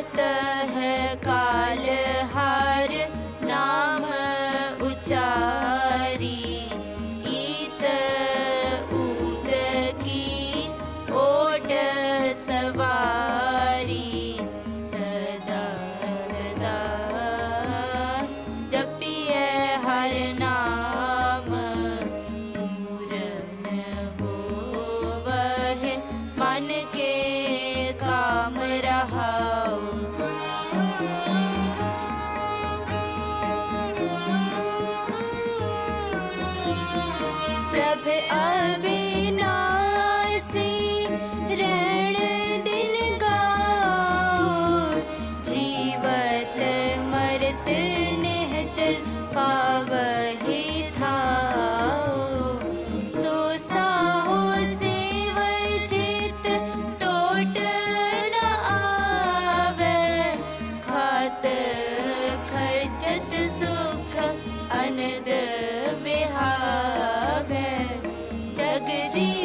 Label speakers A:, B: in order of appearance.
A: खात है काल हार नाम उचारी। गीत ऊत की ओट सवारी। काम रहाओ। प्रभ अविनाशी रण दिन गाओ। जीवत मरत निहचल पावहि a good deal.